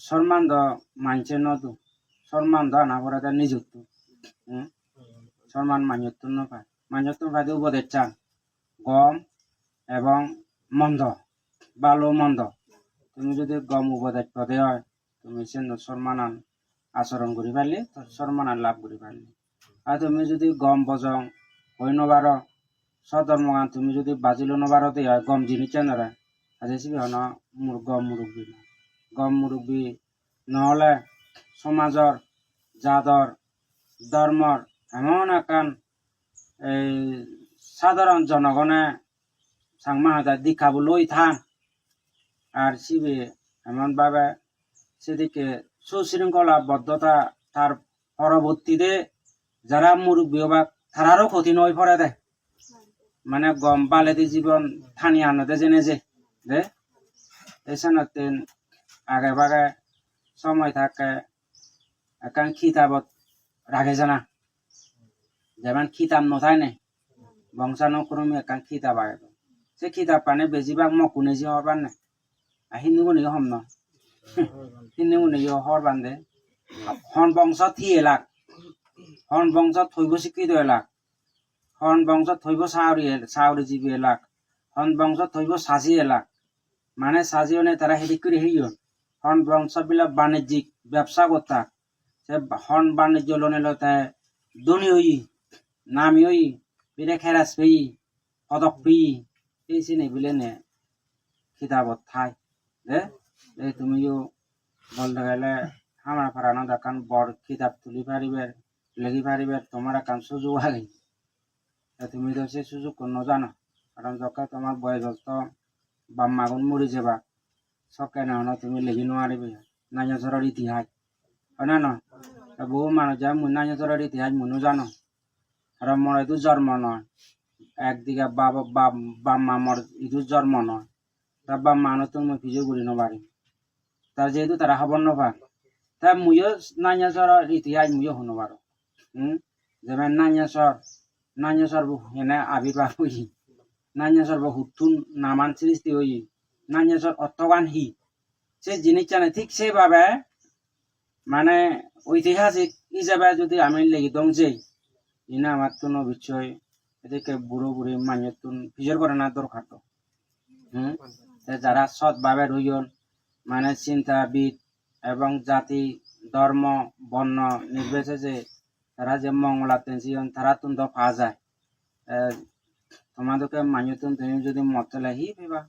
সম্মান দ মানছে নদু সম্মান দ না পরে তার নিযুক্ত সম্মান মান্যত্ব পায় মান্যত্ব পাইতে উপদেশ চান গম এবং মন্দ ভালো মন্দ। তুমি যদি গম উপদেশ পদে হয়, তুমি সে সম্মান আচরণ করি পারলি তো সম্মান লাভ করি পারলি আর তুমি যদি গম বজং হই নবার সধর্মগান তুমি যদি বাজিল নবারতে হয়, গম জিনিস নরে আজ এসবি হন মুর গম মুরব্বী না গম মুরব্বী নহলে সমাজৰ জাতৰ ধৰ্মৰ এমন একান এই সাধারণ জনগণে সাংমা হাজার দীক্ষাবলৈ থান। আর শিবে এমনভাবে সেদিকে সুশৃঙ্খলাবদ্ধতা তার পরবর্তীতে যারা মুরব্বী বা তারারও ক্ষতি নয় পড়ে দেয় মানে গম বালেদি জীবন থানি আনতে জেনে যে, দে। এসানতে আগে ভাগে সময় থাকে, একান খিতাবত রাখে জানা। যেমন খিতাব নথায় নে বংশানুক্রমে একান খিতাব আগে সে খিতাব পানে বেশিরভাগ মকুনে যে হরবার নে আর হিন্দু গুণে হম ন। হিন্দু গুণে হর বান্ধে। হন বংশ থি এলাক। হন বংশ থৈব শিক্ষিত এলাক। হন বংশ থৈব সাউরি সাউরি জীবী এলাক। হন বংশ থৈব সাজি এলাক। মানে সাজিওনে তারা হেদিক করে হেইয়ন হন বংশ বিলাক বাণিজ্যিক ব্যবসা করতা সে হন বাণিজ্য লোনে লতে ধনী হই নামি হই বিরে খেরাস পেই পদক পেই এই সিনে বিলে নে খিতাবত থাই এই তুমিও বলতে গেলে আমার ফারানো দেখান বড় খিতাব তুলি পারিবে লেগি পারিবে তোমার একান সুযোগ আগে তুমি তো সে সুযোগ কোনো জানো কারণ যখন তোমার বয়স বাম মাগুন মরি যাবা। সকাই না হনো তুমি লেগি নোৱাৰিবি। নাইনচৰৰ ইতিহাস। হয় না নহয়? তা বহু মানুহ যায়, মোৰ নাইনচৰৰ ইতিহাস মনো জানো। আৰু মোৰ এইটো জন্ম নহয়। একদিকে বাবা বাম মামৰ এইটো জন্ম নহয়। তাৰ বাম মানুহটো মই ভিজু কৰি নোৱাৰিম। তাৰ যিহেতু তারা খবৰ নাপায় তা ময়ো নাইনচৰৰ ইতিহাস ময়ো শুনো বাৰু। হুম যেমন নাইনচৰ নাইনচৰ হেনে আবিৰ্ভাৱ হৈছি নাইনচৰ হুতুন নামান সৃষ্টি হই নাইনচর অর্থগান হি। সে জিনিসটা না ঠিক সেভাবে মানে ঐতিহাসিক হিসাবে যদি আমি লেগে দংছে ইনা আমার কোনো বিষয় এদিকে বুড়ো বুড়ি মানিয়তুন ফিজর করে না দরকার তো। হুম? তে যারা সৎভাবে রইন মানে চিন্তাবিদ এবং জাতি, ধর্ম, বর্ণ নির্বিশেষে তারা যে মঙ্গলা তেনছিয়ন তারা তুন তো পাওয়া যায়। তোমাদেরকে মানিয়তুন তুমি যদি মত চলে হি পেবা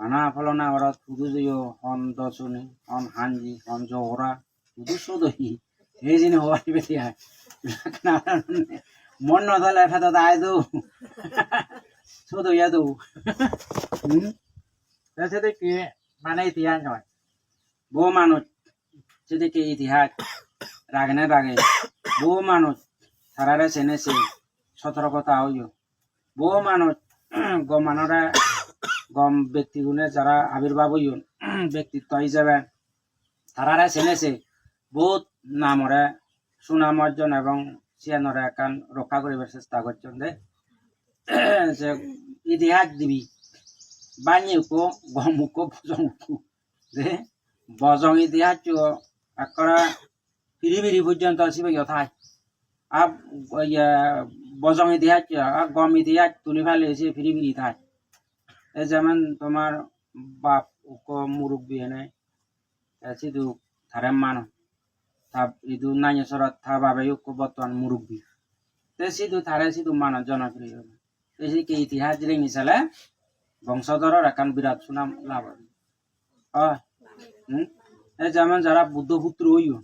Na orang tudu yo hon dosuni hon hanji hon johora tudu sodo hi এই জিনিস হওয়ার বেশি হয়। মন না তাহলে এটা তো আয় দো। শুধু ইয়া দো। সেদিকে মানে ইতিহাস নয় বহু মানুষ সেদিকে ইতিহাস রাগে না রাগে বহু মানুষ তারারে চেনেছে সতর্কতা হইও। বহু মানুষ গমানরা গম ব্যক্তিগুণে যারা আবির্ভাব হইন ব্যক্তিত্ব হিসেবে তারারে চেনেছে। বহুত নামরে সুনাম অর্জন এবং সিয়ানরে একান রক্ষা করিবার চেষ্টা করছেন দে যে ইতিহাস দিবি বাণীকো গমুকো বজংকো যে বজং ইতিহাস একরা ফিরি ফিরি পর্যন্ত আসিবে যথায় আর ইয়ে বজং ইতিহাস আর গম ইতিহাস তুলি ফেলে এসে ফিরি ফিরি থায় যেমন তোমার বাপ মুরব্বী এনে সিধু থারে মানো ইদু নাইনে সরাত থা বাবে বর্তমান মুরব্বী তে সিধু থারে সিধু মানো জনপ্রিয় কি ইতিহাস জিরে নিচালে বংশধরের একান বিরাট সুনাম লাভ হুম? যেমন যারা বুদ্ধ পুত্র হইও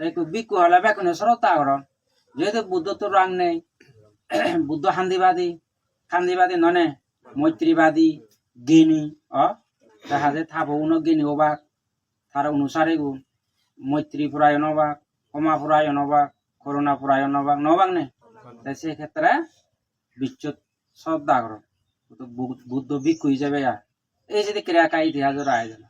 তাই বিকু হলে বেকুনে শ্রদ্ধা করন যেহেতু বুদ্ধ তো রাং নেই, বুদ্ধ শান্তিবাদী শান্তিবাদী ননে। মৈত্রীবাদী জ্ঞানী অ তাহা যে থাপ উন জ্ঞানী হবাক তার অনুসারে গুণ মৈত্রী পুরায়ণ হবাক ক্ষমা পুরায়ণ হবাক করুণা পুরায়ণ হবাক নবাক নে? তাই সেক্ষেত্রে বিশ্ব শ্রদ্ধা করো তো বু- বুদ্ধ ভিক্ষু হিসেবে এই যদি ক্রিয়াকা ইতিহাসের আয়োজন